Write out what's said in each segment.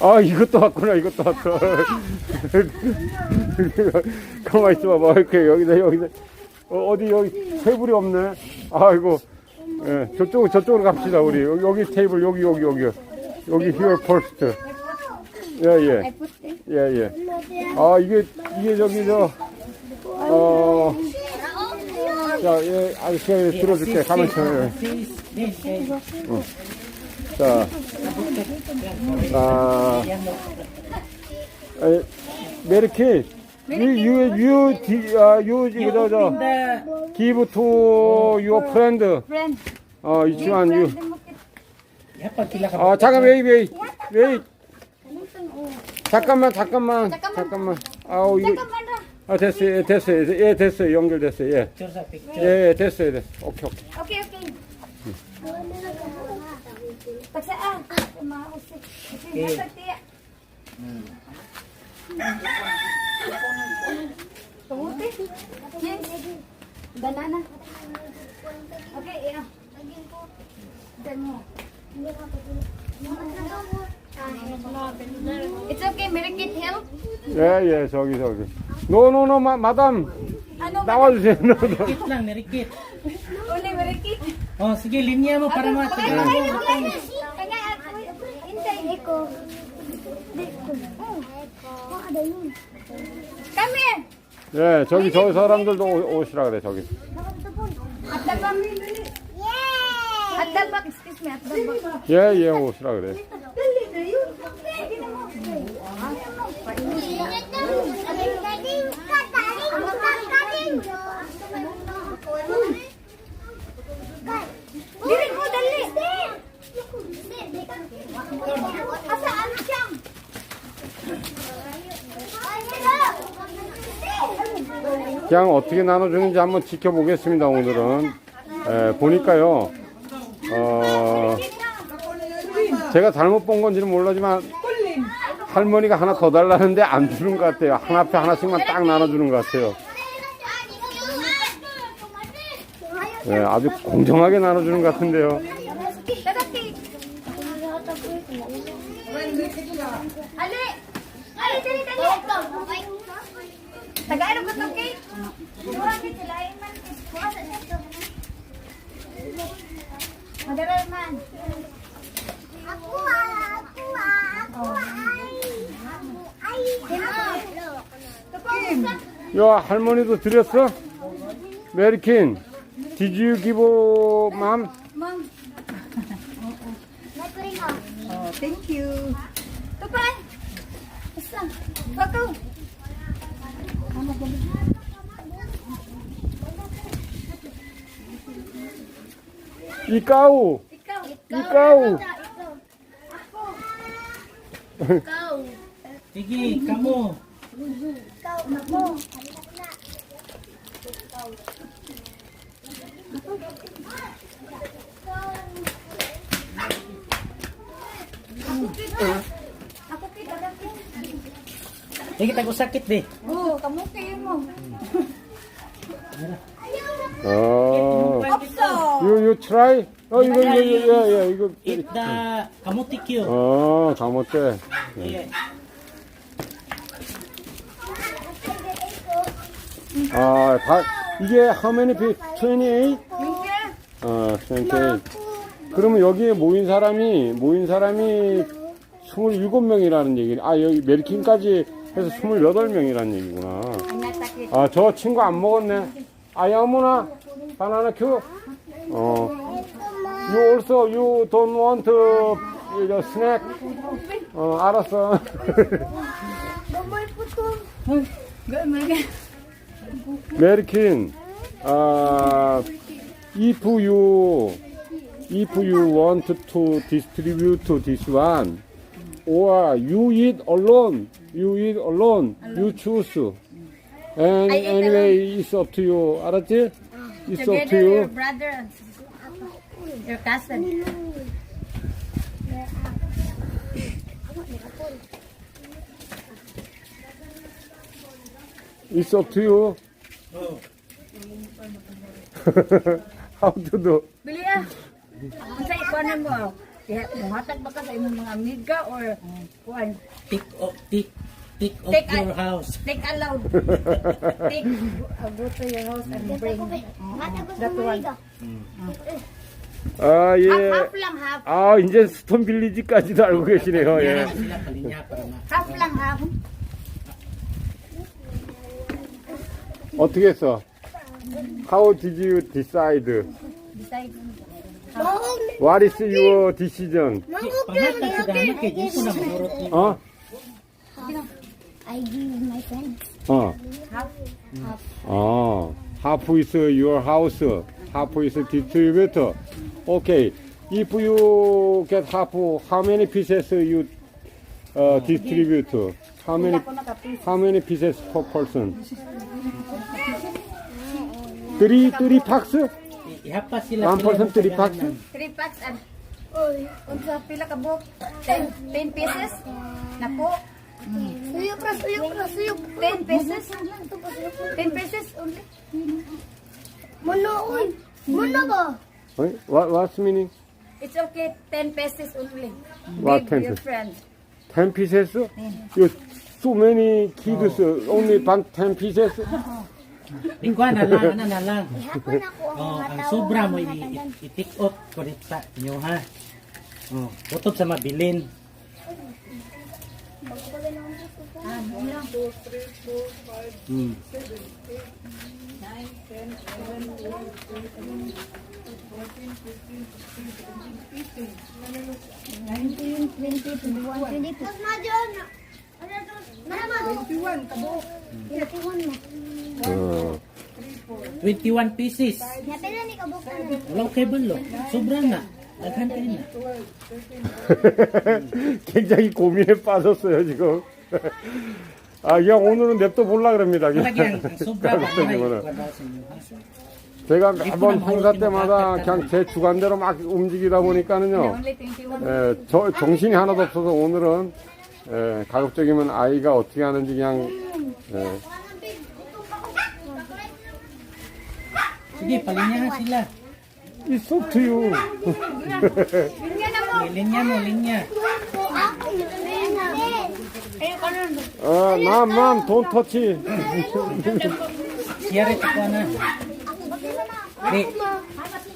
아 이것도 왔구나 이것도 왔어. 가만 있어 봐봐. 이렇게 여기다 여기다. 어, 어디 여기 테이블이 없네. 아이고. 예, 저쪽 저쪽으로 갑시다 우리. 여기, 여기 테이블 여기 여기 여기. 여기 here first 예예. 예예. 아 이게 이게 저기 저어 자, 예, 아저씨가 들어줄게. 가만 있어. 예. 자, 아, you, you, you, di- 아, you, 이거, 저, 저, give to your friend. 어, you. Sila ka 아, 잠깐, wait, wait, wait. 잠깐만, 잠깐만, 잠깐만. 아우, 이거, 아, 됐어요, 예, 됐어요. 예, 됐어요. 연결됐어요. 예. 예, 예, 됐어요, 됐어요. 오케이, 오케이. Okay, okay. Tagsaan. Umausik. Kasi nasa tiya. Kamuti. Yes. Banana. Okay, iya. Dan mo. It's okay, Merikit help. 예, 예, 저기, 저기. 노노노, 마, 마담. Ano ba? 나와주세요. 노, 노. Rikit lang, narikit. Uli, Merikit. Oh, sige, linya mo para matigaw mo. Hintay ko. Come here. 예, 저기 저 사람들도 오, 오시라 그래, 저기. 예, 예, 오시라 그래. Dili 그냥 어떻게 나눠주는지 한번 지켜보겠습니다, 오늘은. 예, 보니까요, 어, 제가 잘못 본 건지는 모르지만, 할머니가 하나 더 달라는데 안 주는 것 같아요. 하나 앞에 하나씩만 딱 나눠주는 것 같아요. 예, 아주 공정하게 나눠주는 것 같은데요. Dadati. Ali. Eh, ah, ah. 야, 할머니도 드렸어? 메리킨, give mom? Ma'am. Oh, thank you. Tupan. Basta. Bakaw. 이까우, Ikaw. 이까우. Sige, kamo. Ako kay dadaki. Sige, tag-usakit di. Oo, kamuti mo. 어, Opso. you, you try? 어, 이거, 이거, 이거, 야, 야, 이거. Eat the kamutikyo. 어, 감어때. Yeah. 아, 다, 이게 how many people? 28? Minke. 어, 28. 그러면 여기에 모인 사람이, 모인 사람이 27명이라는 얘기네. 아, 여기 메리킨까지 해서 28명이라는 얘기구나. 아, 저 친구 안 먹었네. 아, 야무나, 바나나 큐. 어. You also, you don't want the snack. 어, 알았어. 메리킨, 아, if you, if you want to distribute this one, or you eat alone, you eat alone, you choose. And I eat anyway, it's up to you. 알았지? It's up to Together, your you. brother and your cousin. It's up to you. Oh. How to do? Bili ah. Ang sa ikonan mo. Iha- Muhatag ba ka sa imong mga amiga or kuan? Take off, take, take off Take your a- house. Take allowed. Take uh, go to your house and bring. That one. 아, 예. Half, half lang half. 아, 이제 스톤 빌리지까지도 알고 계시네요. 예. Yan sila palinya para ma. Half lang half. 어떻게 했어? How did you decide? Decide. What is your decision? 어? I give my friends. 어. Half. 어. Half is your house. Half is distributor. Okay. If you get half, how many pieces you uh, distribute? How many how many pieces per person? Three three packs? Ihapa sila. One person three packs? Three packs and unsa pila ka book? Ten, ten pieces? Napo. Suyok ra, suyok ra, suyok. Ten pieces? Ten pieces only. Mano, uy. Mano ba? What what's meaning? It's okay. Ten pieces only. What Give 10 your pieces? friend. Ten pieces? You so many kids only pan ten pieces? Di ko na lang, ano na lang. Ihapon ako ang Oh, mga ang tao. sobra mo mga hatagan. i-take off ko dito sa inyo ha. Oh, utob sa mabilin. Ah, yun lang. Hmm. Nineteen, twenty, twenty-one, twenty-two. Mas madyo na. Mama. Twenty-one, kabo. Twenty-one na. 어. 21 pieces. Napila ni kabuk ka na. Wala kay balo. Sobra na. Daghan kayo na. 굉장히 고민에 빠졌어요 지금. 아 그냥 오늘은 냅둬 볼라 그럽니다. 그냥. Sobra 거는. 제가 매번 행사 때마다 그냥 제 주관대로 막 움직이다 보니까는요. Only 21. 에, 저, 정신이 하나도 없어서 오늘은 에, 가급적이면 아이가 어떻게 하는지 그냥 에, Hindi, palinya sila. It's up to you. linya mo, linya. Ah, mom, mom, don't touch it. Siyari ko na. Di,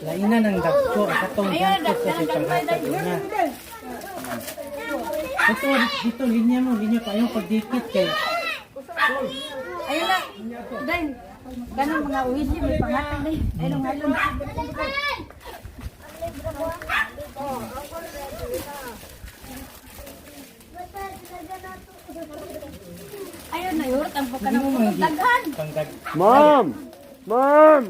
laina ng dagko. Katong dagko sa si panghatag na. Ito, dito, linya mo, linya pa yung pagdikit kay. Ayun na. Dahil. Ganun mga uwisi, may pangatag na. Ayun ang halong. Ayun na, yun. Ang pagka ng daghan. pangdag. 맘, 맘.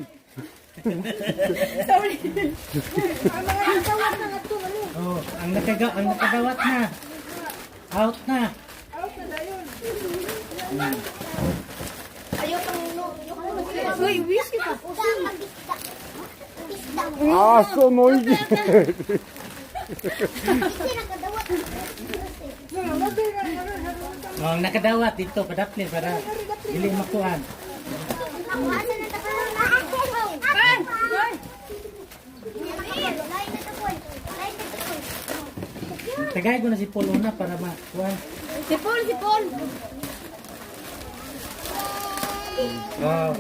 Oh, ang nakaga ang nakagawat na. Out na. Uy, whisky ka. 아, so noisy. Oh, ang nakadawat dito padaplin para dili makuan. Tagay ko na si Polo na para makuan. Si Paul, si Paul. Oh. Oh.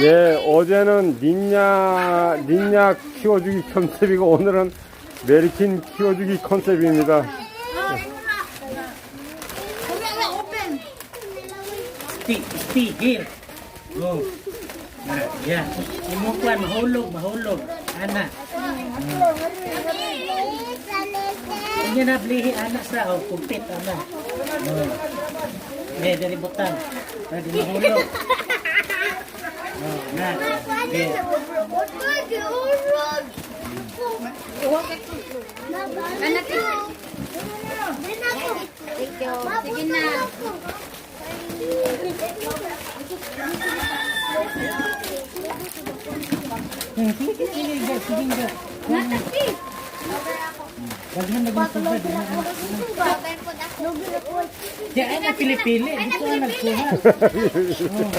예, 어제는 닌냐, 닌냐 키워주기 컨셉이고 오늘은 메리킨 키워주기 컨셉입니다. Ah. Ana. Hindi na blihi sa o kumpit. Hmm. Okay, dari butang. Pwede mahulog. Oh, na. Okay. Anak Sige na. Sige, sige, sige, sige. Natakit. Huwag na maging sugat. Ba, daghan na. Di ay na pili-pili, dito na nagkuha. Oh.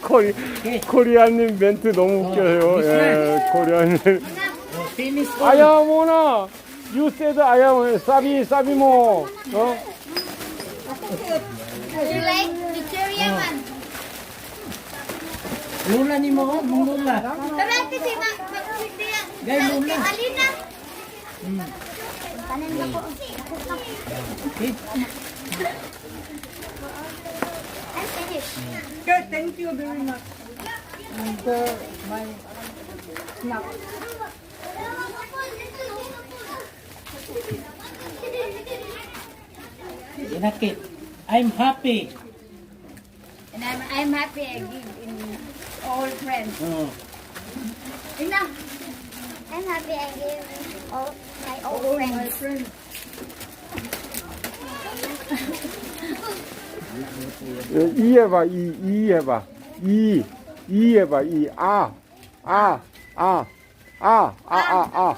코리, 코리아님 멘트 너무 웃겨요. 예. Oh, all. 아야모나, you said 아야모, 사비, 사비모. 어? You like Victoria man? Lula ni mo, mong lula. Karang kasi mag mag-Victoria. Gay lula. Alina. Kanan ba po? Okay. I'm finished. Good, thank you very much. And uh, my snack. Inakit. I'm happy. And I'm, I'm happy give in all friends. Oh. Ina. I'm happy I gave all my old Oh, my friends. friend. 예, 이 해봐, 이, 이 해봐. 이, 이 해봐, 이, 아, 아, 아, 아, 아, 아, 아.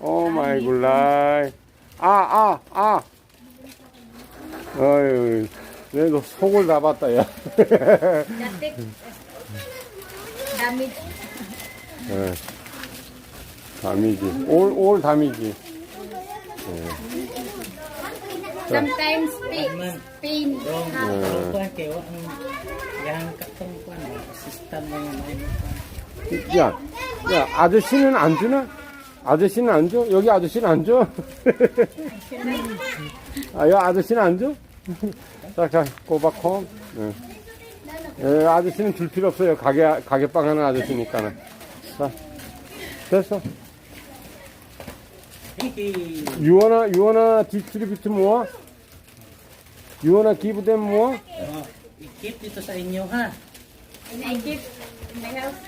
오 마이 굿라이. 아, 아, 아. 어휴, 내도 속을 다 봤다, 야. Damit. 예. 담이지. 올, 올 담이지. Sometimes pain. Pain. Yung uh, kayo, ang yang katong mo kuhan. 야, 야, 아저씨는 안 주나? 아저씨는 안 줘? 여기 아저씨는 안 줘? 아, 여 아저씨는 안 줘? 자, 자, 꼬박콤. 예. 예, 아저씨는 줄 필요 없어요. 가게, 가게빵 하는 아저씨니까는. 자, 됐어. Oh, i-keep dito sa inyo ha. I in house.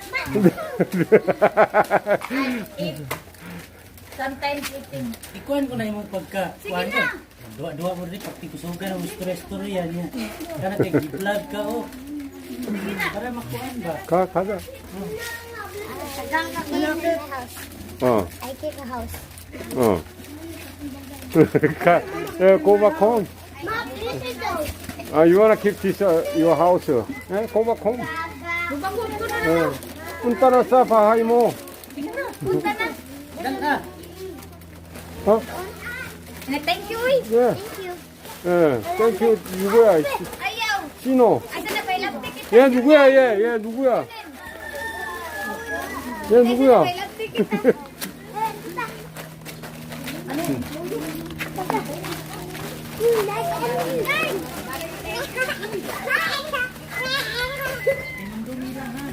Sometimes eating. Ikuan ko na yung pagka. Ko. Mo rin pag tikusugan ang story-story yan niya. Kana kay vlog ka oh. Para makuan ba? 가, 가자. Hanggang ka keep in the house. 어, I keep a house. 어. 가, 예, 꼬박콤. Mom, this is those. 아, you wanna keep this, uh, your house? 예, 꼬박콤. Bubangkod ko na. 예. punta na sa bahay mo. Punta na. Dan ah. 어? Na thank you eh. 예, Thank you. 예. 땡큐, 누구야? Ayaw. 얘 누구야, 얘? 얘 누구야? 얘 누구야?